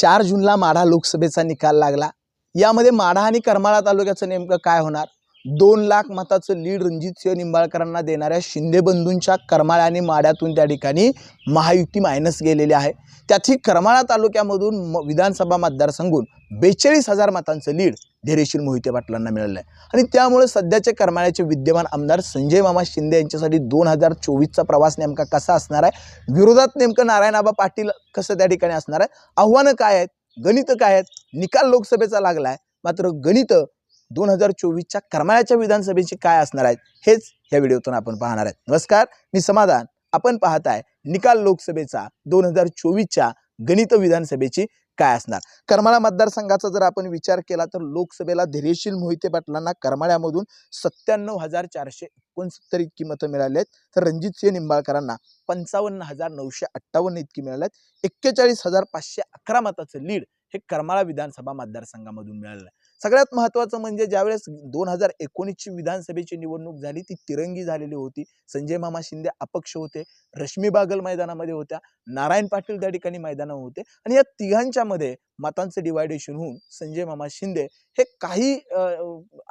चार जूनला माढा लोकसभेचा निकाल लागला. यामध्ये माढा आणि करमाळा तालुक्याचं नेमकं काय होणार? दोन लाख मताचं लीड रणजित सिंह निंबाळकरांना देणाऱ्या शिंदे बंधूंच्या करमाळा आणि माड्यातून त्या ठिकाणी महायुती मायनस गेलेली आहे. त्यातही करमाळा तालुक्यामधून म विधानसभा मतदारसंघून बेचाळीस हजार मतांचं लीड धैर्यशील मोहिते पाटलांना मिळालं आहे. आणि त्यामुळे सध्याचे करमाळ्याचे विद्यमान आमदार संजय मामा शिंदे यांच्यासाठी दोन हजार चोवीसचा प्रवास नेमका कसा असणार आहे? विरोधात नेमकं नारायणआबा पाटील कसं त्या ठिकाणी असणार आहे? आव्हानं काय आहेत? गणितं काय आहेत? निकाल लोकसभेचा लागला आहे मात्र गणितं दोन हजार चोवीसच्या करमाळ्याच्या विधानसभेची काय असणार आहेत हेच या व्हिडिओतून आपण पाहणार आहेत. नमस्कार मी समाधान. आपण पाहताय निकाल लोकसभेचा दोन हजार चोवीसच्या गणित विधानसभेची काय असणार? करमाळा मतदारसंघाचा जर आपण विचार केला तर लोकसभेला धैर्यशील मोहिते पाटलांना करमाळ्यामधून सत्त्याण्णव हजार चारशे एकोणसत्तर इतकी मतं मिळाली आहेत. तर रणजितसिंह निंबाळकरांना पंचावन्न हजार नऊशे अठ्ठावन्न इतकी मिळाली आहेत. एक्केचाळीस हजार पाचशे अकरा मताचं लीड हे करमाळा विधानसभा मतदारसंघामधून मिळालं आहे. सगळ्यात महत्त्वाचं म्हणजे ज्यावेळेस दोन हजार एकोणीसची विधानसभेची निवडणूक झाली ती तिरंगी झालेली होती. संजय मामा शिंदे अपक्ष होते. रश्मी बागल मैदानामध्ये होत्या. नारायण पाटील त्या ठिकाणी मैदानावर होते. आणि या तिघांच्यामध्ये मतांचं डिवायडेशन होऊन संजय मामा शिंदे हे काही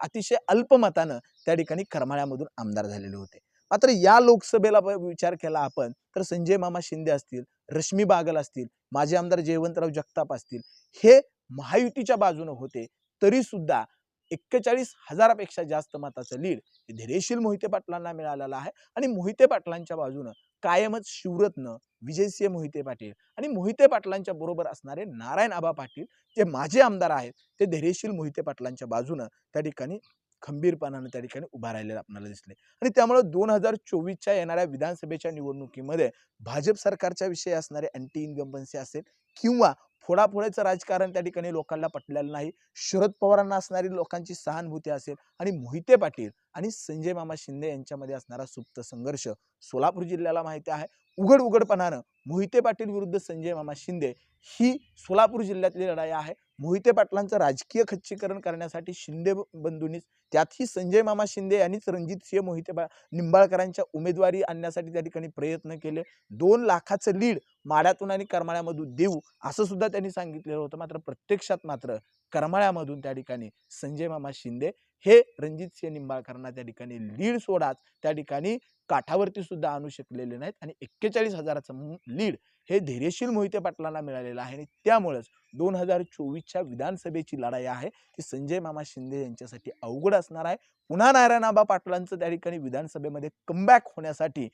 अतिशय अल्प मतानं त्या ठिकाणी करमाळ्यामधून आमदार झालेले होते. मात्र या लोकसभेला विचार केला आपण तर संजय मामा शिंदे असतील रश्मी बागल असतील माजी आमदार जयवंतराव जगताप असतील हे महायुतीच्या बाजूनं होते. तरी सुद्धा एक्केचाळीस हजारापेक्षा जास्त मताचं लीड हे धैर्यशील मोहिते पाटलांना मिळालेलं आहे. आणि मोहिते पाटलांच्या बाजूनं कायमच शिवरत्न विजयसिंह मोहिते पाटील आणि मोहिते पाटलांच्या बरोबर असणारे नारायण आबा पाटील जे माझे आमदार आहेत ते धैर्यशील मोहिते पाटलांच्या बाजूनं त्या ठिकाणी खंबीरपणानं त्या ठिकाणी उभा राहिलेला आपल्याला दिसले. आणि त्यामुळे दोन हजार चोवीसच्या येणाऱ्या विधानसभेच्या निवडणुकीमध्ये भाजप सरकारच्या विषयी असणारे अँटी इन्कम्बन्सी असेल किंवा फोडाफोडाचं राजकारण त्या ठिकाणी लोकांना पटलेलं नाही शरद पवारांना असणारी लोकांची सहानुभूती असेल आणि मोहिते पाटील आणि संजय मामा शिंदे यांच्यामध्ये असणारा सुप्त संघर्ष सोलापूर जिल्ह्याला माहिती आहे. उघड उघडपणानं मोहिते पाटील विरुद्ध संजय मामा शिंदे ही सोलापूर जिल्ह्यातली लढाई आहे. मोहिते पाटलांचं राजकीय खच्चीकरण करण्यासाठी शिंदे बंधूंनीच त्यातही संजय मामा शिंदे यांनीच रणजित सिंह मोहिते पा निंबाळकरांच्या उमेदवारी आणण्यासाठी त्या ठिकाणी प्रयत्न केले. दोन लाखाचं लीड माड्यातून आणि करमाळ्यामधून देऊ असं सुद्धा त्यांनी सांगितलेलं होतं. मात्र प्रत्यक्षात मात्र करमाळ्यामधून त्या ठिकाणी संजय मामा शिंदे हे रणजितसिंह निंबाळकरांना त्या ठिकाणी लीड सोडाच त्या ठिकाणी काठावरती सुद्धा आणू शकलेले नाहीत आणि एक्केचाळीस हजाराचं लीड हे धैर्यशील मोहिते पाटलांना मिळालेलं आहे आणि त्यामुळेच दोन हजार चोवीसच्या विधानसभेची लढाई आहे. ती संजय मामा शिंदे यांच्यासाठी अवघड असणार आहे. पुन्हा नारायणाबा पाटलांचं त्या ठिकाणी विधानसभेमध्ये कमबॅक होण्यासाठी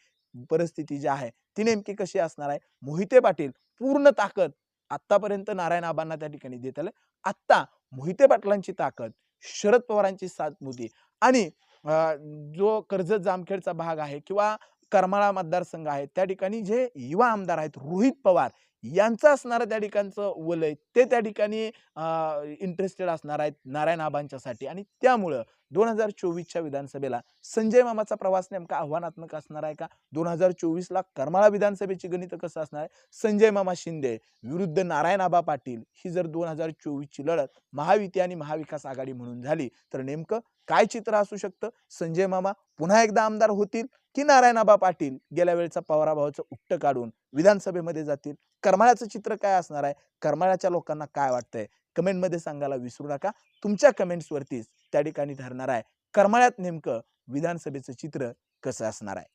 परिस्थिती जी आहे ती नेमकी कशी असणार आहे? मोहिते पाटील पूर्ण ताकद आत्तापर्यंत नारायण आबांना त्या ठिकाणी देत आलं. आत्ता मोहिते पाटलांची ताकद शरद पवारांची साथ मुदी आणि जो कर्जत जामखेडचा भाग आहे किंवा करमाळा मतदारसंघ आहे त्या ठिकाणी जे युवा आमदार आहेत रोहित पवार यांचं असणारं त्या ठिकाणचं वलय ते त्या ठिकाणी इंटरेस्टेड असणार आहेत नारायण आबांच्यासाठी. आणि त्यामुळं दोन हजार चोवीसच्या विधानसभेला संजय मामाचा प्रवास नेमका आव्हानात्मक असणार आहे का? दोन हजार चोवीसला करमाळा विधानसभेची गणित कसं असणार आहे? संजय मामा शिंदे विरुद्ध नारायण आबा पाटील ही जर दोन हजार चोवीसची लढत महायुती आणि महाविकास आघाडी म्हणून झाली तर नेमकं काय चित्र असू शकतं? संजय मामा पुन्हा एकदा आमदार होतील? की नारायणाबा पाटील गेल्या वेळेचा पवाराभावाचं उट्ट काढून विधानसभेमध्ये जातील. करमाळ्याचं चित्र काय असणार आहे? करमाळ्याच्या लोकांना काय वाटतंय? कमेंटमध्ये सांगायला विसरू नका. तुमच्या कमेंट्सवरतीच त्या ठिकाणी ठरणार आहे. करमाळ्यात नेमकं विधानसभेचं चित्र कसं असणार आहे?